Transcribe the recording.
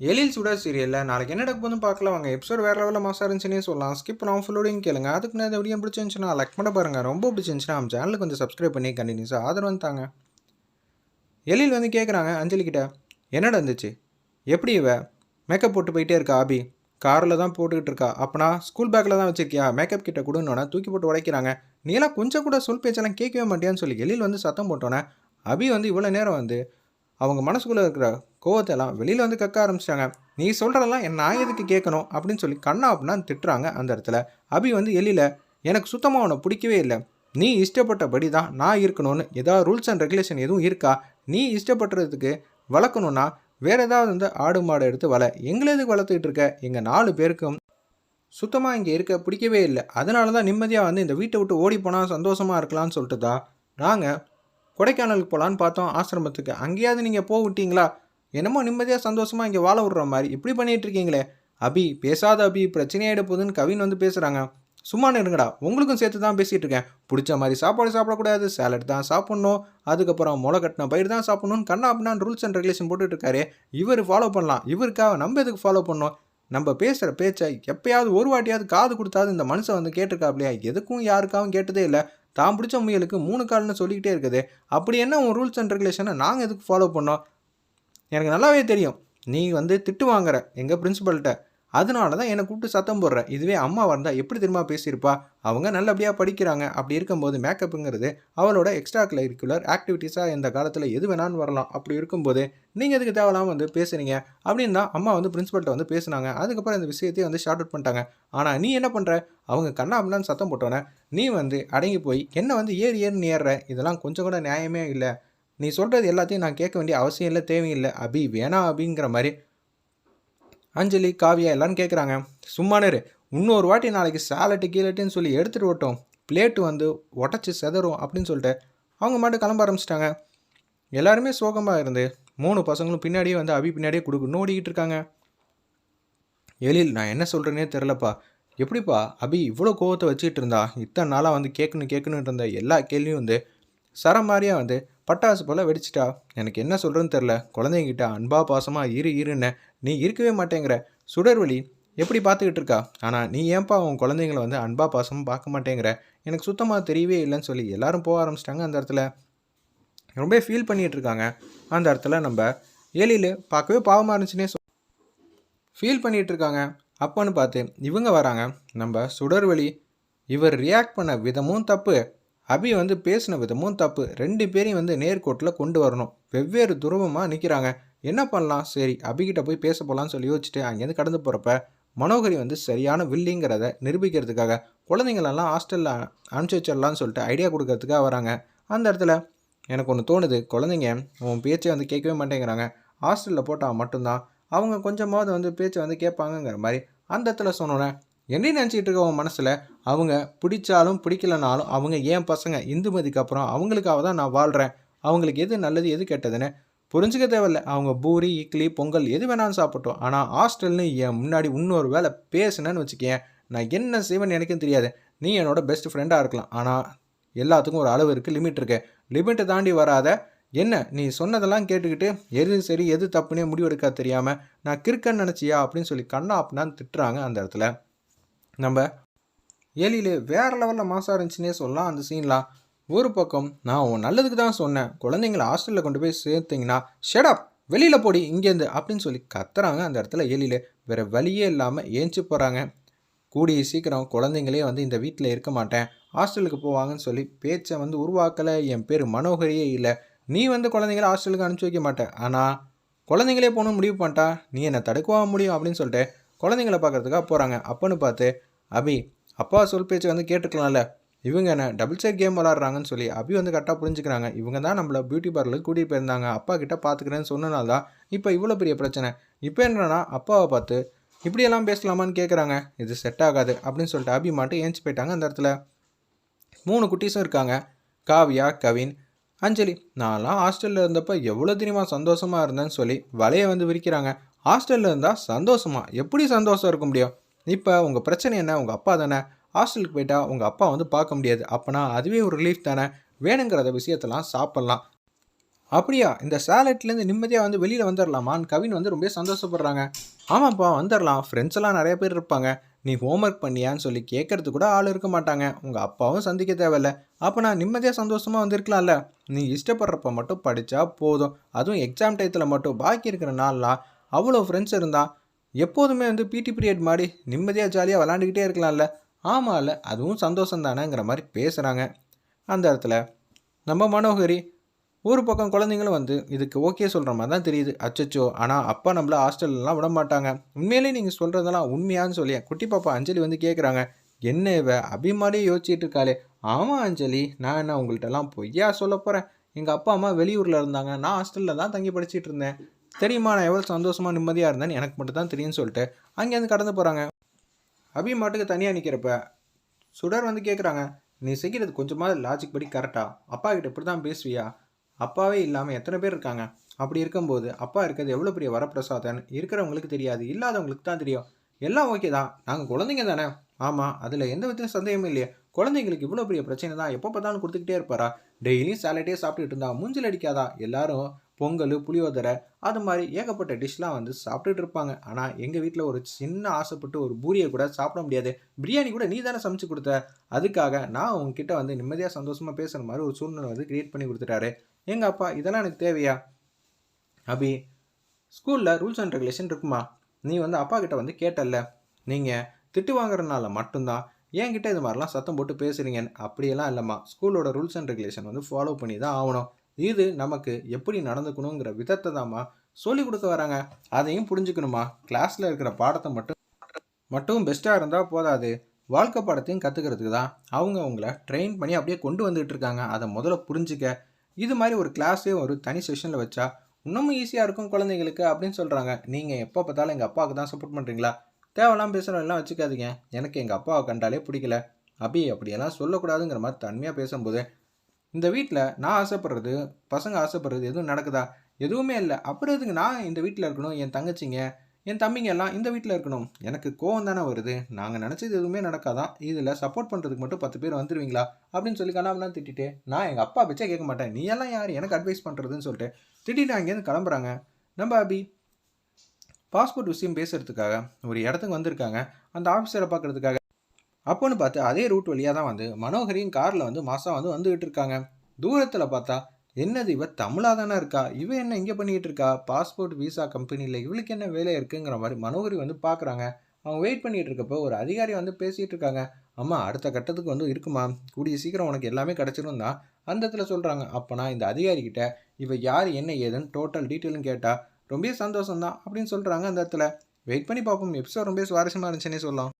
எழில் சுடர் சீரியலில் நாளைக்கு என்ன நடக்க போதும் பார்க்கலாம். அவங்க எபிசோட் வேறு லெவலில் மாசாக இருந்துச்சுன்னே சொல்லலாம். ஸ்கிப் பண்ணாமல் ஃபுல்லோடையும் கேளுங்க. அதுக்கு நான் இந்த வீடியோ பிடிச்சிருந்துச்சுன்னா லைக் பண்ண பாருங்கள் ரொம்ப பிடிச்சிருந்துச்சுன்னா நம்ம சேனலுக்கு வந்து சப்ஸ்கிரைப் பண்ணி கண்டினியூஸாக ஆதரவு தாங்க. எழில் வந்து கேட்குறாங்க அஞ்சலி என்ன என்னடா இருந்துச்சு எப்படி இவ? மேக்கப் போட்டு போயிட்டே இருக்கா ஆபி? காரில் தான் போட்டுக்கிட்டு இருக்கா. அப்பனா ஸ்கூல் பேக்கில் தான் வச்சிருக்கியா? மேக்கப் கிட்ட கொடுன்னோன்னே தூக்கி போட்டு உடைக்கிறாங்க. நீலாம் கொஞ்சம் கூட சொல் பேச்செல்லாம் கேட்கவே மாட்டியான்னு சொல்லி எழில் வந்து சத்தம் போட்டோன்னே அபி வந்து இவ்வளோ நேரம் வந்து அவங்க மனசுக்குள்ளே இருக்கிற கோவத்தை எல்லாம் வெளியில் வந்து கக்க ஆரம்பிச்சிட்டாங்க. நீ சொல்கிறதெல்லாம் என் நான் எதுக்கு கேட்கணும்? அப்படின்னு சொல்லி கண்ணா அப்படின்னா திட்டுறாங்க அந்த இடத்துல. அபி வந்து எழில எனக்கு சுத்தமாக உன்னை பிடிக்கவே இல்லை. நீ இஷ்டப்பட்டபடி தான் நான் இருக்கணும்னு ஏதாவது ரூல்ஸ் அண்ட் ரெகுலேஷன் எதுவும் இருக்கா? நீ இஷ்டப்படுறதுக்கு வளர்க்கணுன்னா வேறு ஏதாவது வந்து ஆடு மாடு எடுத்து வள. எங்களை எதுக்கு வளர்த்துக்கிட்டு இருக்க? எங்கள் நாலு பேருக்கும் சுத்தமாக இங்கே இருக்க பிடிக்கவே இல்லை. அதனால தான் நிம்மதியாக வந்து இந்த வீட்டை விட்டு ஓடி போனால் சந்தோஷமாக இருக்கலாம்னு சொல்லிட்டு தான் நாங்கள் கொடைக்கானலுக்கு போகலான்னு பார்த்தோம் ஆசிரமத்துக்கு. அங்கேயாவது நீங்கள் போக விட்டீங்களா? என்னமோ நிம்மதியாக சந்தோஷமாக இங்கே வாழ விடுற மாதிரி. இப்படி பண்ணிட்டு இருக்கீங்களே. அபி பேசாத அபி பிரச்சனையாயிட போகுதுன்னு கவின் வந்து பேசுகிறாங்க சும்மா இருங்கடா உங்களுக்கும் சேர்த்து தான் பேசிகிட்டு இருக்கேன். பிடிச்ச மாதிரி சாப்பாடு சாப்பிடக்கூடாது சேலட் தான் சாப்பிட்ணும். அதுக்கப்புறம் முளை கட்டின பயிர் தான் சாப்பிட்ணுன்னு கண்ணா அப்படின்னா ரூல்ஸ் அண்ட் ரெகுலேஷன் போட்டுட்டுருக்காரு இவர் ஃபாலோ பண்ணலாம். இவருக்காக நம்ம எதுக்கு ஃபாலோ பண்ணோம் நம்ம பேசுகிற பேச்சை எப்பயாவது ஒரு வாட்டியாவது காது கொடுத்தாது இந்த மனுஷன் வந்து கேட்டிருக்காப்லையா? எதுக்கும் யாருக்காகவும் கேட்டதே இல்லை. தான் பிடிச்ச முயலுக்கு மூணு கால்னு சொல்லிக்கிட்டே இருக்குது. அப்படி என்ன உன் ரூல்ஸ் அண்ட் ரெகுலேஷனை நாங்கள் எதுக்கு ஃபாலோ பண்ணோம்? எனக்கு நல்லாவே தெரியும். நீ வந்து திட்டு வாங்குற எங்கள் பிரின்சிபல்கிட்ட. அதனால தான் என்னை கூப்பிட்டு சத்தம் போடுற. இதுவே அம்மா வந்தால் எப்படி தெரியுமா பேசியிருப்பா? அவங்க நல்லபடியாக படிக்கிறாங்க. அப்படி இருக்கும்போது மேக்கப்புங்கிறது அவளோட எக்ஸ்ட்ரா கரிக்குலர் ஆக்டிவிட்டீஸாக இந்த காலத்தில் எது வேணாலும் வரலாம். அப்படி இருக்கும்போது நீங்கள் எதுக்கு தேவையில்லாமல் வந்து பேசுகிறீங்க அப்படின்னு தான் அம்மா வந்து பிரின்ஸிபல்கிட்ட வந்து பேசுனாங்க. அதுக்கப்புறம் இந்த விஷயத்தையும் வந்து ஷார்ட் அவுட் பண்ணிட்டாங்க. ஆனால் நீ என்ன பண்ணுற அவங்க கண்ணா அப்படின்னு சத்தம் போட்டோன்னே நீ வந்து அடங்கி போய் என்ன வந்து ஏறி ஏறி ஏறுற? இதெல்லாம் கொஞ்சம் கூட நியாயமே இல்லை. நீ சொல்கிறது எல்லாத்தையும் நான் கேட்க வேண்டிய அவசியம் இல்லை தேவையில்லை அபி வேணாம் அபிங்கிற மாதிரி. அஞ்சலி காவியா எல்லாரும் கேட்குறாங்க. சும்மானரு இன்னொரு வாட்டி நாளைக்கு சாலட்டு கீழட்டுன்னு சொல்லி எடுத்துகிட்டு ஓட்டோம் பிளேட்டு வந்து உடச்சி செதறும் அப்படின்னு சொல்லிட்டு அவங்க மட்டும் கிளம்ப ஆரம்பிச்சிட்டாங்க. எல்லாருமே சோகமாக இருந்து மூணு பசங்களும் பின்னாடியே வந்து அபி பின்னாடியே கொடுக்கணும் ஓடிக்கிட்டு இருக்காங்க. எழில் நான் என்ன சொல்கிறேனே தெரிலப்பா எப்படிப்பா அபி இவ்வளோ கோவத்தை வச்சுக்கிட்டு இருந்தா? இத்தனை நாளாக வந்து கேட்கணும் கேட்கணுன்னு இருந்த எல்லா கேள்வியும் வந்து சர மாதிரியாக வந்து பட்டாசு போல் வெடிச்சிட்டா. எனக்கு என்ன சொல்கிறேன்னு தெரில குழந்தைங்கிட்ட அன்பா பாசமாக இரு இருன்னு நீ இருக்கவே மாட்டேங்கிற. சுடர்வழி எப்படி பார்த்துக்கிட்டு இருக்கா? ஆனால் நீ ஏன்பா உன் குழந்தைங்கள வந்து அன்பா பாசமாக பார்க்க மாட்டேங்கிற? எனக்கு சுத்தமாக தெரியவே இல்லைன்னு சொல்லி எல்லாரும் போக ஆரம்பிச்சிட்டாங்க அந்த இடத்துல. ரொம்ப ஃபீல் பண்ணிகிட்டு இருக்காங்க. அந்த இடத்துல நம்ம ஏழில் பார்க்கவே பாவமாக இருந்துச்சுன்னே சொல் ஃபீல் பண்ணிகிட்டு இருக்காங்க. அப்போன்னு பார்த்து இவங்க வராங்க. நம்ம சுடர்வழி இவர் ரியாக்ட் பண்ண விதமும் தப்பு. அபி வந்து பேசின விதமும் தப்பு. ரெண்டு பேரையும் வந்து நேர்கோட்டில் கொண்டு வரணும். வெவ்வேறு துருவமாக நிற்கிறாங்க என்ன பண்ணலாம்? சரி அபிகிட்ட போய் பேச போகலான்னு சொல்லி யோசிச்சுட்டு அங்கேருந்து கடந்து போகிறப்ப மனோகரி வந்து சரியான வில்லிங்கிறத நிரூபிக்கிறதுக்காக குழந்தைங்களெல்லாம் ஹாஸ்டலில் அனுப்பிச்சி வச்சிடலான்னு சொல்லிட்டு ஐடியா கொடுக்கறதுக்காக வராங்க. அந்த இடத்துல எனக்கு ஒன்று தோணுது. குழந்தைங்க உன் பேச்சை வந்து கேட்கவே மாட்டேங்கிறாங்க. ஹாஸ்டலில் போட்டால் மட்டும்தான் அவங்க கொஞ்சமாவது வந்து பேச்சை வந்து கேட்பாங்கங்கிற மாதிரி அந்த இடத்துல சொன்னோன்னே என்ன நினச்சிக்கிட்டு இருக்க உன் மனசில்? அவங்க பிடிச்சாலும் பிடிக்கலனாலும் அவங்க ஏன் பசங்க? இந்துமதிக்கு அப்புறம் அவங்களுக்காக தான் நான் வாழ்கிறேன் அவங்களுக்கு எது நல்லது எது கெட்டதுன்னு புரிஞ்சுக்க தேவையில்ல. அவங்க பூரி இட்லி பொங்கல் எது வேணாலும் சாப்பிட்டோம் ஆனால் ஹாஸ்டல்னு என் முன்னாடி இன்னொரு வேலை பேசுனேன்னு வச்சுக்கேன். நான் என்ன செய்வேன்னு எனக்கும் தெரியாது. நீ என்னோட பெஸ்ட் ஃப்ரெண்டாக இருக்கலாம். ஆனால் எல்லாத்துக்கும் ஒரு அளவு இருக்குது லிமிட் இருக்கு. லிமிட்டை தாண்டி வராத என்ன? நீ சொன்னதெல்லாம் கேட்டுக்கிட்டு எது சரி எது தப்புனே முடிவெடுக்க தெரியாமல் நான் கிறுக்கன்னு நினச்சியா? அப்படின்னு சொல்லி கண்ணா அப்படின்னான்னு திட்டுறாங்க அந்த இடத்துல. நம்ம ஏலியில் வேறு லெவலில் மாசாக இருந்துச்சுன்னே சொல்லலாம் அந்த சீன்லாம் ஒரு பக்கம் நான் உன் நல்லதுக்கு தான் சொன்னேன். குழந்தைங்கள ஹாஸ்டலில் கொண்டு போய் சேர்த்தீங்கன்னா ஷெடப் வெளியில் போடி இங்கேருந்து அப்படின்னு சொல்லி கத்துறாங்க அந்த இடத்துல எலியில் வேறு வழியே இல்லாமல் ஏஞ்சி போகிறாங்க கூடிய சீக்கிரம் குழந்தைங்களே வந்து இந்த வீட்டில் இருக்க மாட்டேன். ஹாஸ்டலுக்கு போவாங்கன்னு சொல்லி பேச்சை வந்து உருவாக்கலை. என் பேர் மனோகரியே இல்லை. நீ வந்து குழந்தைங்கள ஹாஸ்டலுக்கு அனுப்பிச்சி வைக்க மாட்டேன் ஆனால் குழந்தைங்களே போகணும்னு முடிவு பண்ணிட்டா நீ என்னை தடுக்கவா முடியும்? அப்படின்னு சொல்லிட்டு குழந்தைங்கள பார்க்கறதுக்காக போகிறாங்க அப்போன்னு பார்த்து அபி அப்பா சொல் பேச்சு வந்து கேட்டுக்கலாம்ல. இவங்க என்ன டபுள் சைட் கேம் விளாட்றாங்கன்னு சொல்லி அபி வந்து கரெக்டாக புரிஞ்சுக்கிறாங்க. இவங்க தான் நம்மளை பியூட்டி பார்லருக்கு கூட்டிகிட்டு போயிருந்தாங்க. அப்பா கிட்ட பார்த்துக்கிறேன்னு சொன்னனால தான் இப்போ இவ்வளோ பெரிய பிரச்சனை. இப்போ என்னன்னா அப்பாவை பார்த்து இப்படியெல்லாம் பேசலாமான்னு கேட்குறாங்க இது செட் ஆகாது. அப்படின்னு சொல்லிட்டு அபி மாட்டு ஏஞ்சி போயிட்டாங்க அந்த இடத்துல. மூணு குட்டீஸும் இருக்காங்க. காவியா கவின் அஞ்சலி. நான்லாம் ஹாஸ்டலில் இருந்தப்போ எவ்வளோ தெரியுமா சந்தோஷமாக இருந்தேன்னு சொல்லி வலையை வந்து விரிக்கிறாங்க. ஹாஸ்டலில் இருந்தால் சந்தோஷமா? எப்படி சந்தோஷம் இருக்க முடியும்? இப்போ உங்கள் பிரச்சனை என்ன? உங்கள் அப்பா தானே? ஹாஸ்டலுக்கு போயிட்டா உங்கள் அப்பா வந்து பார்க்க முடியாது. அப்போனா அதுவே ஒரு ரிலீஃப் தானே? வேணுங்கிறத விஷயத்தெல்லாம் சாப்பிட்லாம். அப்படியா? இந்த சேலட்லேருந்து நிம்மதியாக வந்து வெளியில் வந்துடலாமான்னு கவின் வந்து ரொம்ப சந்தோஷப்படுறாங்க. ஆமாப்பா வந்துடலாம் ஃப்ரெண்ட்ஸ் எல்லாம் நிறைய பேர் இருப்பாங்க. நீ ஹோம்ஒர்க் பண்ணியான்னு சொல்லி கேட்கறது கூட ஆள் இருக்க மாட்டாங்க. உங்கள் அப்பாவும் சந்திக்க தேவையில்ல. அப்போ நான் நிம்மதியாக சந்தோஷமாக வந்திருக்கலாம்ல? நீ இஷ்டப்படுறப்ப மட்டும் படித்தா போதும். அதுவும் எக்ஸாம் டயத்தில் மட்டும். பாக்கி இருக்கிற நாள்லாம் அவ்வளோ ஃப்ரெண்ட்ஸ் இருந்தான் எப்போதுமே வந்து பிடி பீரியட் மாதிரி நிம்மதியாக ஜாலியாக விளாண்டுக்கிட்டே இருக்கலாம்ல. ஆமாம் இல்லை அதுவும் சந்தோஷம் தானேங்கிற மாதிரி பேசுகிறாங்க அந்த இடத்துல நம்ம மனோகரி ஒரு பக்கம் குழந்தைங்களும் வந்து இதுக்கு ஓகே சொல்கிற மாதிரி தான் தெரியுது. அச்சச்சோ ஆனால் அப்பா நம்மள ஹாஸ்டல்லாம் விட மாட்டாங்க. உண்மையிலேயே நீங்கள் சொல்கிறதெல்லாம் உண்மையான்னு சொல்லி குட்டி பாப்பா அஞ்சலி வந்து கேட்குறாங்க என்ன இவ அபிமாரியே யோசிச்சுட்டு இருக்காளே. ஆமாம் அஞ்சலி நான் என்ன உங்கள்கிட்டலாம் பொய்யா சொல்ல போகிறேன் எங்கள் அப்பா அம்மா வெளியூரில் இருந்தாங்க. நான் ஹாஸ்டலில் தான் தங்கி படிச்சுட்டு இருந்தேன். தெரியுமா நான் எவ்வளோ சந்தோஷமாக நிம்மதியாக இருந்தேன்னு எனக்கு மட்டும் தான் தெரியும்னு சொல்லிட்டு அங்கேருந்து கடந்து போகிறாங்க அபி மாட்டுக்கு தனியாக நிற்கிறப்ப சுடர் வந்து கேட்குறாங்க நீ செய்கிறது கொஞ்சமாவது லாஜிக் படி கரெக்டா அப்பா கிட்ட இப்படி தான் பேசுவியா? அப்பாவே இல்லாமல் எத்தனை பேர் இருக்காங்க? அப்படி இருக்கும்போது அப்பா இருக்கிறது எவ்வளோ பெரிய வரப்பிரசாதன் இருக்கிறவங்களுக்கு தெரியாது இல்லாதவங்களுக்கு தான் தெரியும். எல்லாம் ஓகே தான் நாங்கள் குழந்தைங்க தானே? ஆமாம் அதில் எந்த விதத்தையும் சந்தேகமும் இல்லையே. குழந்தைங்களுக்கு இவ்வளோ பெரிய பிரச்சனை தான் எப்போ பார்த்தாலும் கொடுத்துக்கிட்டே இருப்பாரா? டெய்லியும் சாலட்டே சாப்பிட்டுட்டு இருந்தா மூஞ்சில் அடிக்காதா? எல்லாரும் பொங்கல் புளியோதரை அது மாதிரி ஏகப்பட்ட டிஷ்லாம் வந்து சாப்பிட்டுட்டு இருப்பாங்க. ஆனால் எங்கள் வீட்டில் ஒரு சின்ன ஆசைப்பட்டு ஒரு பூரியை கூட சாப்பிட முடியாது. பிரியாணி கூட நீ தானே சமைச்சு கொடுத்த. அதுக்காக நான் உங்ககிட்ட வந்து நிம்மதியாக சந்தோஷமாக பேசுகிற மாதிரி ஒரு சூழ்நிலை வந்து கிரியேட் பண்ணி கொடுத்துட்டாரு. எங்கள் அப்பா இதெல்லாம் எனக்கு தேவையா? அபி ஸ்கூலில் ரூல்ஸ் அண்ட் ரெகுலேஷன் இருக்குமா? நீ வந்து அப்பா கிட்ட வந்து கேட்டல்ல. நீங்கள் திட்டு வாங்குறதுனால மட்டும்தான். என்கிட்ட இது மாதிரிலாம் சத்தம் போட்டு பேசுகிறீங்கன்னு அப்படியெல்லாம் இல்லைம்மா. ஸ்கூலோட ரூல்ஸ் அண்ட் ரெகுலேஷன் வந்து ஃபாலோ பண்ணி தான் ஆகணும். இது நமக்கு எப்படி நடந்துக்கணுங்கிற விதத்தை தாம்மா சொல்லி கொடுக்க வராங்க. அதையும் புரிஞ்சுக்கணுமா? கிளாஸில் இருக்கிற பாடத்தை மட்டும் மட்டும் பெஸ்ட்டாக இருந்தால் போதாது. வாழ்க்கை பாடத்தையும் கற்றுக்கிறதுக்கு தான் அவங்க உங்களை ட்ரெயின் பண்ணி அப்படியே கொண்டு வந்துகிட்டு இருக்காங்க. அதை முதல்ல புரிஞ்சுக்க. இது மாதிரி ஒரு கிளாஸே ஒரு தனி செஷனில் வச்சா இன்னமும் ஈஸியாக இருக்கும் குழந்தைங்களுக்கு அப்படின்னு சொல்கிறாங்க நீங்கள் எப்போ பார்த்தாலும் எங்கள் அப்பாவுக்கு தான் சப்போர்ட் பண்ணுறீங்களா தேவையெல்லாம் பேசுகிறவெல்லாம் வச்சுக்காதீங்க. எனக்கு எங்கள் அப்பாவை கண்டாலே பிடிக்கல. அப்படி அப்படியெல்லாம் சொல்லக்கூடாதுங்கிற மாதிரி தன்மையாக பேசும்போது இந்த வீட்டில் நான் ஆசைப்படுறது பசங்க ஆசைப்படுறது எதுவும் நடக்குதா? எதுவுமே இல்லை. அப்புறம் எதுக்கு நான் இந்த வீட்டில் இருக்கணும்? என் தங்கச்சிங்க என் தம்பிங்க எல்லாம் இந்த வீட்டில் இருக்கணும். எனக்கு கோவம் தானே வருது. நாங்கள் நினச்சது எதுவுமே நடக்காதான். இதில் சப்போர்ட் பண்ணுறதுக்கு மட்டும் பத்து பேர் வந்துடுவீங்களா அப்படின்னு சொல்லி கண்ணாமலாம் திட்டிட்டு நான் எங்கள் அப்பா பிச்சை கேட்க மாட்டேன். நீ எல்லாம் யார்? எனக்கு அட்வைஸ் பண்ணுறதுன்னு சொல்லிட்டு திட்டிட்டு அங்கேருந்து கிளம்புறாங்க. நம்ம அபி பாஸ்போர்ட் விஷயம் பேசுகிறதுக்காக ஒரு இடத்துக்கு வந்திருக்காங்க. அந்த ஆஃபீஸரை பார்க்குறதுக்காக அப்போன்னு பார்த்து அதே ரூட் வழியாக தான் வந்து மனோகரியும் காரில் வந்து மாதம் வந்து வந்துகிட்டு இருக்காங்க. தூரத்தில் பார்த்தா என்னது இவ தமிழாக தானே இருக்கா? இவ என்ன இங்கே பண்ணிக்கிட்டு இருக்கா? பாஸ்போர்ட் விசா கம்பெனியில் இவளுக்கு என்ன வேலை இருக்குங்கிற மாதிரி மனோகரி வந்து பார்க்குறாங்க. அவங்க வெயிட் பண்ணிகிட்டு இருக்கப்போ ஒரு அதிகாரி வந்து பேசிகிட்டு இருக்காங்க. அம்மா அடுத்த கட்டத்துக்கு வந்து இருக்குமா கூடிய சீக்கிரம் உனக்கு எல்லாமே கிடச்சிரும் தான். அந்த இடத்துல சொல்கிறாங்க அப்போனா இந்த அதிகாரிக்கிட்ட இவ யார் என்ன ஏதுன்னு டோட்டல் டீட்டெயிலும் கேட்டால் ரொம்ப சந்தோஷம் தான் அப்படின்னு சொல்கிறாங்க அந்த இடத்துல. வெயிட் பண்ணி பார்ப்போம். எபிசோட் ரொம்ப சுவாரஸ்யமாக இருந்துச்சுன்னே சொல்லலாம்.